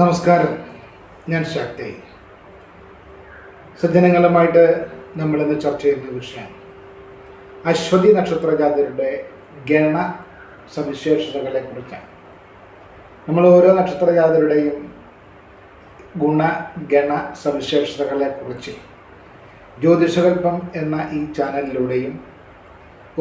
നമസ്കാരം. ഞാൻ ശക്തി. സജ്ജനങ്ങളുമായിട്ട് നമ്മളിന്ന് ചർച്ച ചെയ്യുന്ന വിഷയം അശ്വതി നക്ഷത്ര ജാതരുടെ ഗണ സവിശേഷതകളെ കുറിച്ചാണ്. നമ്മൾ ഓരോ നക്ഷത്ര ജാതരുടെയും ഗുണ ഗണ സവിശേഷതകളെ കുറിച്ച് ജ്യോതിഷകൽപ്പം എന്ന ഈ ചാനലിലൂടെയും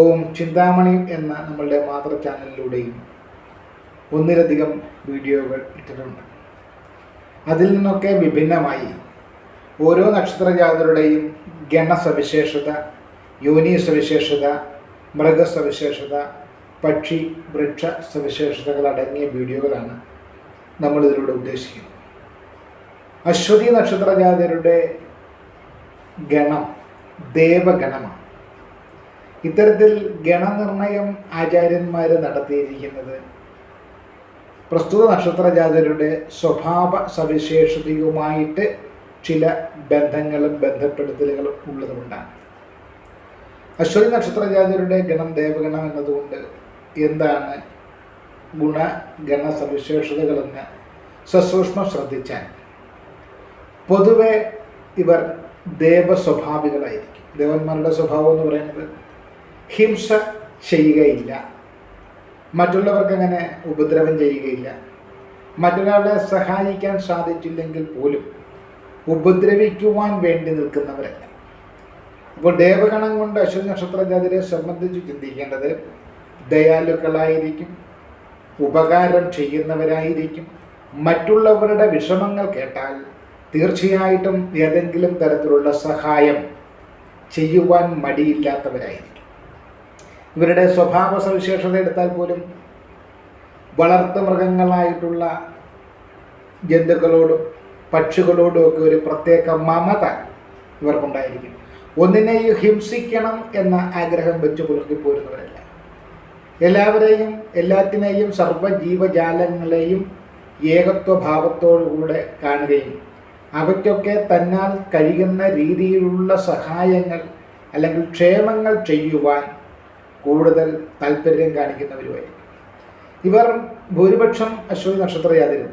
ഓം ചിന്താമണി എന്ന നമ്മളുടെ മാതൃ ചാനലിലൂടെയും ഒന്നിലധികം വീഡിയോകൾ ഇട്ടിട്ടുണ്ട്. അതിൽ നിന്നൊക്കെ വിഭിന്നമായി. ഓരോ നക്ഷത്രജാതരുടെയും ഗണസവിശേഷത യോനി സവിശേഷത മൃഗസവിശേഷത പക്ഷി വൃക്ഷ സവിശേഷതകൾ അടങ്ങിയ വീഡിയോകളാണ് നമ്മളിതിലൂടെ ഉദ്ദേശിക്കുന്നത്. അശ്വതി നക്ഷത്രജാതരുടെ ഗണം ദേവഗണമാണ്. ഇത്തരത്തിൽ ഗണനിർണയം ആചാര്യന്മാർ നടത്തിയിരിക്കുന്നത് പ്രസ്തുത നക്ഷത്രജാതരുടെ സ്വഭാവ സവിശേഷതയുമായിട്ട് ചില ബന്ധങ്ങളും ബന്ധപ്പെടുത്തലുകളും ഉള്ളതുകൊണ്ടാണ്. അശ്വതി നക്ഷത്രജാതരുടെ ഗണം ദേവഗണം എന്നതുകൊണ്ട് എന്താണ് ഗുണഗണ സവിശേഷതകളെന്ന് സസൂക്ഷ്മം ശ്രദ്ധിച്ചാൽ പൊതുവെ ഇവർ ദേവസ്വഭാവികളായിരിക്കും. ദേവന്മാരുടെ സ്വഭാവം എന്ന് പറയുന്നത് ഹിംസ ചെയ്യുകയില്ല മറ്റുള്ളവർക്ക് അങ്ങനെ ഉപദ്രവം ചെയ്യുകയില്ല. മറ്റൊരാളെ സഹായിക്കാൻ സാധിച്ചില്ലെങ്കിൽ പോലും ഉപദ്രവിക്കുവാൻ വേണ്ടി നിൽക്കുന്നവരല്ല. അപ്പോൾ ദേവഗണം കൊണ്ട് അശ്വതി നക്ഷത്രജാതിരെ സംബന്ധിച്ച് ചിന്തിക്കേണ്ടത് ദയാലുക്കളായിരിക്കും ഉപകാരം ചെയ്യുന്നവരായിരിക്കും. മറ്റുള്ളവരുടെ വിഷമങ്ങൾ കേട്ടാൽ തീർച്ചയായിട്ടും ഏതെങ്കിലും തരത്തിലുള്ള സഹായം ചെയ്യുവാൻ മടിയില്ലാത്തവരായിരിക്കും. ഇവരുടെ സ്വഭാവ സവിശേഷത എടുത്താൽ പോലും വളർത്തു മൃഗങ്ങളായിട്ടുള്ള ജന്തുക്കളോടും പക്ഷികളോടും ഒക്കെ ഒരു പ്രത്യേക മമത ഇവർക്കുണ്ടായിരിക്കും. ഒന്നിനെയും ഹിംസിക്കണം എന്ന ആഗ്രഹം വെച്ച് പുലർത്തി പോരുന്നവരല്ല എല്ലാവരെയും എല്ലാത്തിനെയും സർവജീവജാലങ്ങളെയും ഏകത്വഭാവത്തോടുകൂടെ കാണുകയും അവയ്ക്കൊക്കെ തന്നാൽ കഴിയുന്ന രീതിയിലുള്ള സഹായങ്ങൾ അല്ലെങ്കിൽ ക്ഷേമങ്ങൾ ചെയ്യുവാൻ കൂടുതൽ താല്പര്യം കാണിക്കുന്നവരുമായിരിക്കും. ഇവർ ഭൂരിപക്ഷം അശ്വതി നക്ഷത്രജാതരും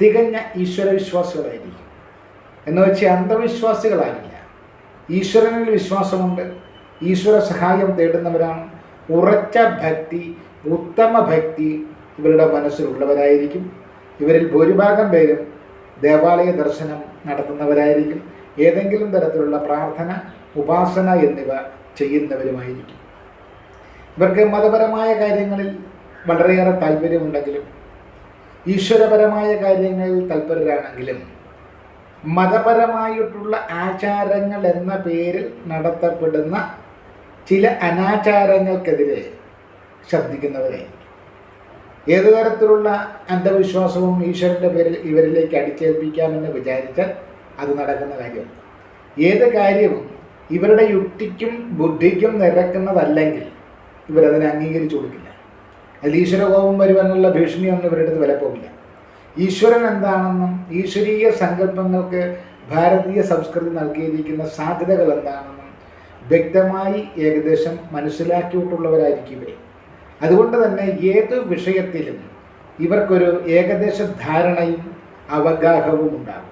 തികഞ്ഞ ഈശ്വരവിശ്വാസികളായിരിക്കും. എന്ന് വെച്ച് അന്ധവിശ്വാസികളാകില്ല. ഈശ്വരനിൽ വിശ്വാസമുണ്ട്. ഈശ്വര സഹായം തേടുന്നവരാണ്. ഉറച്ച ഭക്തി ഉത്തമ ഭക്തി ഇവരുടെ മനസ്സിലുള്ളവരായിരിക്കും. ഇവരിൽ ഭൂരിഭാഗം പേരും ദേവാലയ ദർശനം നടത്തുന്നവരായിരിക്കും. ഏതെങ്കിലും തരത്തിലുള്ള പ്രാർത്ഥന ഉപാസന എന്നിവ ചെയ്യുന്നവരുമായിരിക്കും. ഇവർക്ക് മതപരമായ കാര്യങ്ങളിൽ വളരെയേറെ താല്പര്യമുണ്ടെങ്കിലും ഈശ്വരപരമായ കാര്യങ്ങളിൽ തൽപരരാണെങ്കിലും മതപരമായിട്ടുള്ള ആചാരങ്ങൾ എന്ന പേരിൽ നടത്തപ്പെടുന്ന ചില അനാചാരങ്ങൾക്കെതിരെ ശബ്ദിക്കുന്നവരായിരിക്കും. ഏതു തരത്തിലുള്ള അന്ധവിശ്വാസവും ഈശ്വരന്റെ പേരിൽ ഇവരിലേക്ക് അടിച്ചേൽപ്പിക്കാമെന്ന് വിചാരിച്ചാൽ അത് നടക്കുന്ന കാര്യമല്ല. ഏത് കാര്യവും ഇവരുടെ യുക്തിക്കും ബുദ്ധിക്കും നിരക്കുന്നതല്ലെങ്കിൽ ഇവരതിനെ അംഗീകരിച്ചു കൊടുക്കില്ല. അതിൽ ഈശ്വരകോപം വരുവാനുള്ള ഭീഷണിയൊന്നും ഇവരുടെ അടുത്ത് വിലപ്പോവില്ല ഈശ്വരൻ എന്താണെന്നും ഈശ്വരീയ സങ്കല്പങ്ങൾക്ക് ഭാരതീയ സംസ്കൃതി നൽകിയിരിക്കുന്ന സാധ്യതകൾ എന്താണെന്നും വ്യക്തമായി ഏകദേശം മനസ്സിലാക്കിയിട്ടുള്ളവരായിരിക്കും ഇവരെ അതുകൊണ്ട് തന്നെ ഏത് വിഷയത്തിലും ഇവർക്കൊരു ഏകദേശ ധാരണയും അവഗാഹവും ഉണ്ടാകും.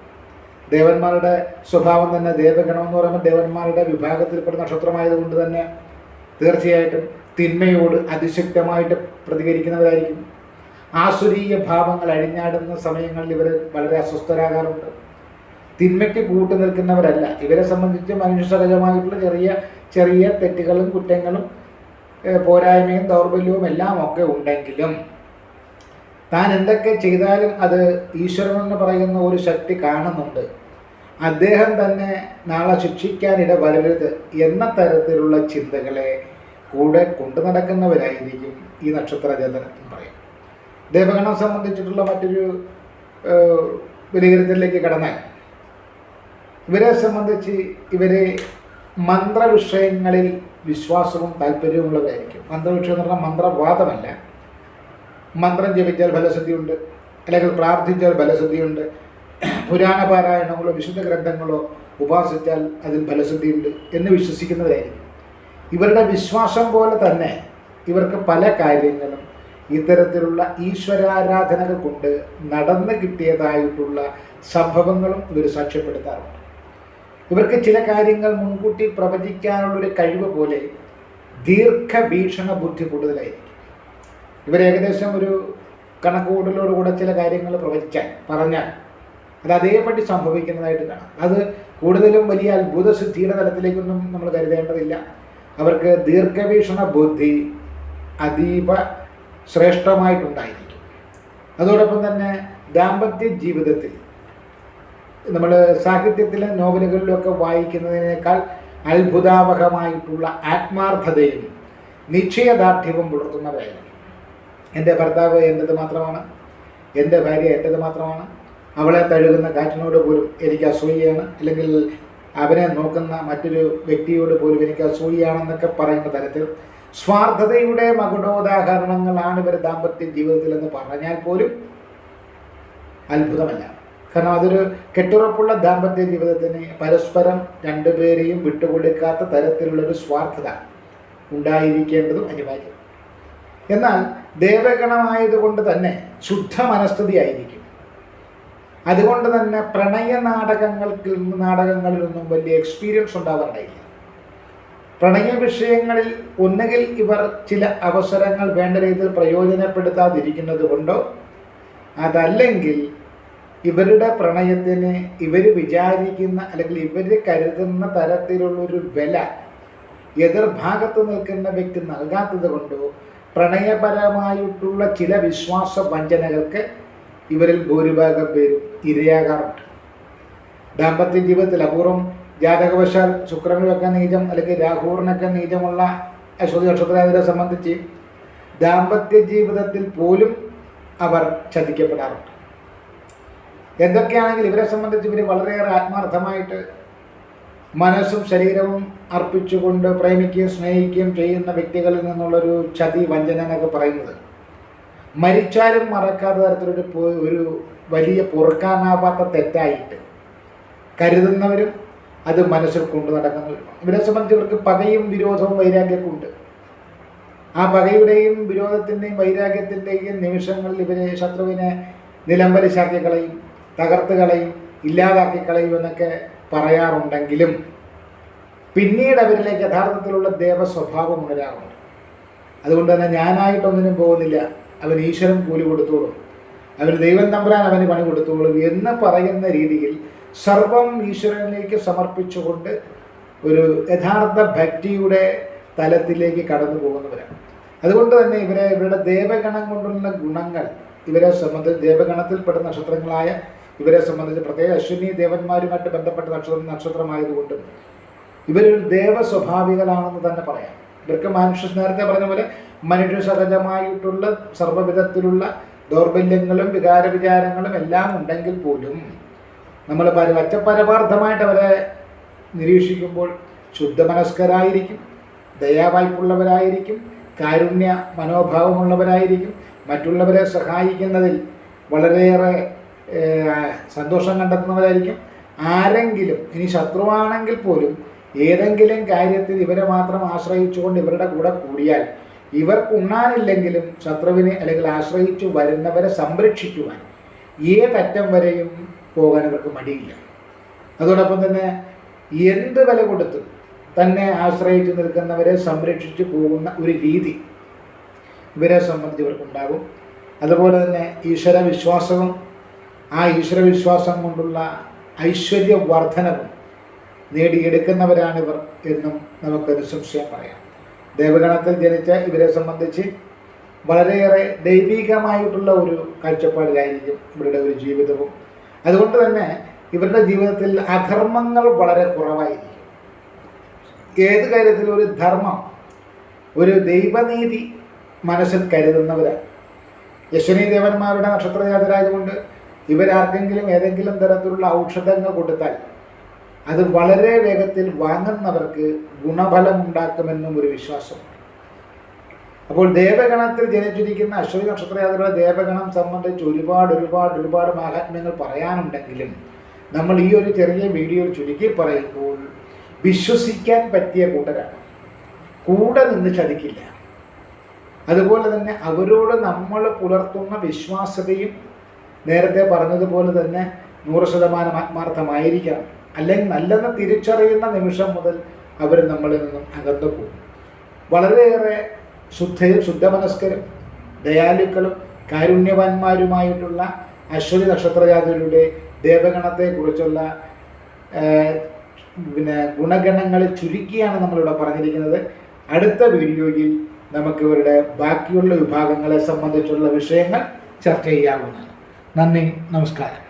ദേവന്മാരുടെ സ്വഭാവം തന്നെ ദേവഗണം എന്ന് പറയുമ്പോൾ ദേവന്മാരുടെ വിഭാഗത്തിൽപ്പെട്ട നക്ഷത്രമായതുകൊണ്ട് തന്നെ തീർച്ചയായിട്ടും തിന്മയോട് അതിശക്തമായിട്ട് പ്രതികരിക്കുന്നവരായിരിക്കും. ആസുരീയ ഭാവങ്ങൾ അഴിഞ്ഞാടുന്ന സമയങ്ങളിൽ ഇവർ വളരെ അസ്വസ്ഥരാകാറുണ്ട്. തിന്മയ്ക്ക് കൂട്ടു നിൽക്കുന്നവരല്ല. ഇവരെ സംബന്ധിച്ച് മനുഷ്യസഹജമായിട്ടുള്ള ചെറിയ ചെറിയ തെറ്റുകളും കുറ്റങ്ങളും പോരായ്മയും ദൗർബല്യവും എല്ലാം ഒക്കെ ഉണ്ടെങ്കിലും താൻ എന്തൊക്കെ ചെയ്താലും അത് ഈശ്വരൻ എന്ന് പറയുന്ന ഒരു ശക്തി കാണുന്നുണ്ട്. അദ്ദേഹം തന്നെ നാളെ ശിക്ഷിക്കാനിട വരരുത് എന്ന തരത്തിലുള്ള ചിന്തകളെ കൂടെ കൊണ്ടു നടക്കുന്നവരായിരിക്കും ഈ നക്ഷത്ര ജാതൻ എന്ന് പറയും ദേവഗണം സംബന്ധിച്ചിട്ടുള്ള മറ്റൊരു വിലയിരുത്തലിലേക്ക് കടന്നാൽ ഇവരെ സംബന്ധിച്ച് ഇവരെ മന്ത്രവിഷയങ്ങളിൽ വിശ്വാസവും താല്പര്യവുമുള്ളവരായിരിക്കും മന്ത്രവിഷയം എന്ന് പറഞ്ഞാൽ മന്ത്രവാദമല്ല. മന്ത്രം ജപിച്ചാൽ ഫലസിദ്ധിയുണ്ട് അല്ലെങ്കിൽ പ്രാർത്ഥിച്ചാൽ ഫലസിദ്ധിയുണ്ട് പുരാണ പാരായണങ്ങളോ വിശുദ്ധ ഗ്രന്ഥങ്ങളോ ഉപാസിച്ചാൽ അതിൽ ഫലസിദ്ധിയുണ്ട് എന്ന് വിശ്വസിക്കുന്നവരായിരിക്കും. ഇവരുടെ വിശ്വാസം പോലെ തന്നെ ഇവർക്ക് പല കാര്യങ്ങളും ഇത്തരത്തിലുള്ള ഈശ്വരാരാധനകൾ കൊണ്ട് നടന്നു കിട്ടിയതായിട്ടുള്ള സംഭവങ്ങളും ഇവർ സാക്ഷ്യപ്പെടുത്താറുണ്ട്. ഇവർക്ക് ചില കാര്യങ്ങൾ മുൻകൂട്ടി പ്രവചിക്കാനുള്ളൊരു കഴിവ് പോലെ ദീർഘവീക്ഷണ ബുദ്ധി കൂടുതലായിരിക്കും. ഇവർ ഏകദേശം ഒരു കണക്കുകൂടലോടുകൂടെ ചില കാര്യങ്ങൾ പ്രവചിക്കാൻ പറഞ്ഞാൽ അത് അതേപടി സംഭവിക്കുന്നതായിട്ട് കാണാം. അത് കൂടുതലും വലിയ അത്ഭുത സിദ്ധിയുടെ തലത്തിലേക്കൊന്നും നമ്മൾ കരുതേണ്ടതില്ല. അവർക്ക് ദീർഘവീക്ഷണ ബുദ്ധി അതീവ ശ്രേഷ്ഠമായിട്ടുണ്ടായിരിക്കും. അതോടൊപ്പം തന്നെ ദാമ്പത്യ ജീവിതത്തിൽ നമ്മൾ സാഹിത്യത്തിലെ നോവലുകളിലൊക്കെ വായിക്കുന്നതിനേക്കാൾ അത്ഭുതാവഹമായിട്ടുള്ള ആത്മാർത്ഥതയും നിശ്ചയദാർഢ്യവും പുലർത്തുന്നവരായിരിക്കും. എന്റെ ഭർത്താവ് എന്റെത് മാത്രമാണ്. എന്റെ ഭാര്യ എന്റെത് മാത്രമാണ്. അവളെ തഴുകുന്ന കാറ്റിനോട് പോലും എനിക്ക് അസൂയയാണ്. അല്ലെങ്കിൽ അവനെ നോക്കുന്ന മറ്റൊരു വ്യക്തിയോട് പോലും എനിക്ക് അസൂയാണെന്നൊക്കെ പറയുന്ന തരത്തിൽ സ്വാർത്ഥതയുടെ മകുടോദാഹരണങ്ങളാണ് ഇവർ ദാമ്പത്യ ജീവിതത്തിൽ എന്ന് പറഞ്ഞാൽ പോലും അത്ഭുതമല്ല. കാരണം അതൊരു കെട്ടുറപ്പുള്ള ദാമ്പത്യ ജീവിതത്തിന് പരസ്പരം രണ്ടുപേരെയും വിട്ടുകൊടുക്കാത്ത തരത്തിലുള്ളൊരു സ്വാർത്ഥത ഉണ്ടായിരിക്കേണ്ടതും അനിവാര്യം. എന്നാൽ ദേവഗണമായതുകൊണ്ട് തന്നെ ശുദ്ധ മനസ്ഥിതിയായിരിക്കും അതുകൊണ്ട് തന്നെ പ്രണയ നാടകങ്ങൾക്ക് നാടകങ്ങളിൽ നിന്നും വലിയ എക്സ്പീരിയൻസ് ഉണ്ടാവാറില്ല പ്രണയ വിഷയങ്ങളിൽ ഒന്നുകിൽ ഇവർ ചില അവസരങ്ങൾ വേണ്ട രീതിയിൽ പ്രയോജനപ്പെടുത്താതിരിക്കുന്നത് കൊണ്ടോ അതല്ലെങ്കിൽ ഇവരുടെ പ്രണയത്തിന് ഇവർ വിചാരിക്കുന്ന അല്ലെങ്കിൽ ഇവർ കരുതുന്ന തരത്തിലുള്ളൊരു വില എതിർഭാഗത്ത് നിൽക്കുന്ന വ്യക്തി നൽകാത്തത് കൊണ്ടോ പ്രണയപരമായിട്ടുള്ള ചില വിശ്വാസ വഞ്ചനകൾക്ക് ഇവരിൽ ഭൂരിഭാഗം പേരും ഇരയാകാറുണ്ട്. ദാമ്പത്യ ജീവിതത്തിൽ അപൂർവം ജാതകവശാൽ ശുക്രനൊക്കെ നീചം അല്ലെങ്കിൽ രാഹുറിനൊക്കെ നീചമുള്ള അശ്വതി നക്ഷത്രാതിരെ സംബന്ധിച്ച് ദാമ്പത്യ ജീവിതത്തിൽ പോലും അവർ ചതിക്കപ്പെടാറുണ്ട്. എന്തൊക്കെയാണെങ്കിൽ ഇവരെ സംബന്ധിച്ച് ഇവർ വളരെയേറെ ആത്മാർത്ഥമായിട്ട് മനസ്സും ശരീരവും അർപ്പിച്ചുകൊണ്ട് പ്രേമിക്കുകയും സ്നേഹിക്കുകയും ചെയ്യുന്ന വ്യക്തികളിൽ നിന്നുള്ളൊരു ചതി വഞ്ചന എന്നൊക്കെ പറയുന്നത് മരിച്ചാലും മറക്കാത്ത തരത്തിലൊരു ഒരു വലിയ പൊറുക്കാനാവാത്ത തെറ്റായിട്ട് കരുതുന്നവരും അത് മനസ്സിൽ കൊണ്ടു നടക്കുന്നവരും ഇവരെ സംബന്ധിച്ച് ഇവർക്ക് പകയും വിരോധവും വൈരാഗ്യമൊക്കെ ഉണ്ട്. ആ പകയുടെയും വിരോധത്തിന്റെയും വൈരാഗ്യത്തിന്റെയും നിമിഷങ്ങളിൽ ഇവരെ ശത്രുവിനെ നിലംപരിശാക്കി കളയും തകർത്ത് കളയും ഇല്ലാതാക്കി കളയും എന്നൊക്കെ പറയാറുണ്ടെങ്കിലും പിന്നീട് അവരിലേക്ക് യഥാർത്ഥത്തിലുള്ള ദേവസ്വഭാവം ഉണരാറുണ്ട്. അതുകൊണ്ട് തന്നെ ഞാനായിട്ടൊന്നിനും പോകുന്നില്ല. അവൻ ഈശ്വരൻ കൂലി കൊടുത്തോളും. അവന് ദൈവം തമ്പുരാൻ അവന് പണി കൊടുത്തോളും എന്ന് പറയുന്ന രീതിയിൽ സർവം ഈശ്വരനിലേക്ക് സമർപ്പിച്ചുകൊണ്ട് ഒരു യഥാർത്ഥ ഭക്തിയുടെ തലത്തിലേക്ക് കടന്നു പോകുന്നവരാണ്. അതുകൊണ്ട് തന്നെ ഇവരെ ഇവരുടെ ദേവഗണം കൊണ്ടുള്ള ഗുണങ്ങൾ ഇവരെ സംബന്ധിച്ച് ദേവഗണത്തിൽപ്പെട്ട നക്ഷത്രങ്ങളായ ഇവരെ സംബന്ധിച്ച് പ്രത്യേക അശ്വിനി ദേവന്മാരുമായിട്ട് ബന്ധപ്പെട്ട നക്ഷത്രം നക്ഷത്രമായതുകൊണ്ടും ഇവരൊരു ദേവസ്വഭാവികളാണെന്ന് തന്നെ പറയാം. ഇവർക്ക് മനുഷ്യ നേരത്തെ പറഞ്ഞ പോലെ മനുഷ്യ സഹജമായിട്ടുള്ള സർവവിധത്തിലുള്ള ദൗർബല്യങ്ങളും വികാര വിചാരങ്ങളും എല്ലാം ഉണ്ടെങ്കിൽ പോലും നമ്മൾ പരവച്ച ഒറ്റപരമാർത്ഥമായിട്ട് അവരെ നിരീക്ഷിക്കുമ്പോൾ ശുദ്ധമനസ്കരായിരിക്കും ദയാവായ്പുള്ളവരായിരിക്കും കാരുണ്യ മനോഭാവമുള്ളവരായിരിക്കും മറ്റുള്ളവരെ സഹായിക്കുന്നതിൽ വളരെയേറെ സന്തോഷം കണ്ടെത്തുന്നവരായിരിക്കും. ആരെങ്കിലും ഇനി ശത്രുവാണെങ്കിൽ പോലും ഏതെങ്കിലും കാര്യത്തിൽ ഇവരെ മാത്രം ആശ്രയിച്ചുകൊണ്ട് ഇവരുടെ കൂടെ കൂടിയാൽ ഇവർക്ക് ഉണ്ണാനില്ലെങ്കിലും ശത്രുവിനെ അല്ലെങ്കിൽ ആശ്രയിച്ചു വരുന്നവരെ സംരക്ഷിക്കുവാൻ ഏതറ്റം വരെയും പോകാൻ ഇവർക്ക് മടിയില്ല. അതോടൊപ്പം തന്നെ എന്ത് വില കൊടുത്ത് തന്നെ ആശ്രയിച്ച് നിൽക്കുന്നവരെ സംരക്ഷിച്ചു പോകുന്ന ഒരു രീതി ഇവരെ സംബന്ധിച്ച് ഇവർക്കുണ്ടാകും. അതുപോലെ തന്നെ ഈശ്വര വിശ്വാസവും ആ ഈശ്വര വിശ്വാസം കൊണ്ടുള്ള ഐശ്വര്യവർദ്ധനവും നേടിയെടുക്കുന്നവരാണിവർ എന്നും നമുക്ക് നിസ്സംശയം പറയാം. ദേവഗണത്തിൽ ജനിച്ച ഇവരെ സംബന്ധിച്ച് വളരെയേറെ ദൈവികമായിട്ടുള്ള ഒരു കാഴ്ചപ്പാടിലായിരിക്കും ഇവരുടെ ഒരു ജീവിതവും. അതുകൊണ്ട് തന്നെ ഇവരുടെ ജീവിതത്തിൽ അധർമ്മങ്ങൾ വളരെ കുറവായിരിക്കും. ഏത് കാര്യത്തിലും ഒരു ധർമ്മം ഒരു ദൈവനീതി മനസ്സിൽ കരുതുന്നവരാണ് യശ്വനി ദേവന്മാരുടെ നക്ഷത്രജാതരായതുകൊണ്ട് ഇവരാർക്കെങ്കിലും ഏതെങ്കിലും തരത്തിലുള്ള ഔഷധങ്ങൾ കൊടുത്താൽ അത് വളരെ വേഗത്തിൽ വാങ്ങുന്നവർക്ക് ഗുണഫലം ഉണ്ടാക്കുമെന്നും ഒരു വിശ്വാസം അപ്പോൾ ദേവഗണത്തിൽ ജനിച്ചിരിക്കുന്ന അശ്വതി നക്ഷത്രയാത്രയുടെ ദേവഗണം സംബന്ധിച്ച് ഒരുപാട് ഒരുപാട് ഒരുപാട് മഹാത്മ്യങ്ങൾ പറയാനുണ്ടെങ്കിലും നമ്മൾ ഈ ഒരു ചെറിയ വീഡിയോ ചുരുക്കി പറയുമ്പോൾ വിശ്വസിക്കാൻ പറ്റിയ കൂട്ടരാണ്. കൂടെ നിന്ന് ചതിക്കില്ല. അതുപോലെ തന്നെ അവരോട് നമ്മൾ പുലർത്തുന്ന വിശ്വാസ്യതയും നേരത്തെ പറഞ്ഞതുപോലെ തന്നെ നൂറ് ശതമാനം ആത്മാർത്ഥമായിരിക്കണം. അല്ലെങ്കിൽ നല്ലെന്ന് തിരിച്ചറിയുന്ന നിമിഷം മുതൽ അവർ നമ്മളിൽ നിന്നും അകന്നു പോകും. വളരെയേറെ ശുദ്ധ ശുദ്ധമനസ്കരും ദയാലുക്കളും കാരുണ്യവാന്മാരുമായിട്ടുള്ള അശ്വതി നക്ഷത്രജാതിയുടെ ദേവഗണത്തെക്കുറിച്ചുള്ള പിന്നെ ഗുണഗണങ്ങൾ ചുരുക്കിയാണ് നമ്മളിവിടെ പറഞ്ഞിരിക്കുന്നത്. അടുത്ത വീഡിയോയിൽ നമുക്ക് ഇവരുടെ ബാക്കിയുള്ള വിഭാഗങ്ങളെ സംബന്ധിച്ചുള്ള വിഷയങ്ങൾ ചർച്ച ചെയ്യാവുന്നതാണ്. നന്ദി നമസ്കാരം.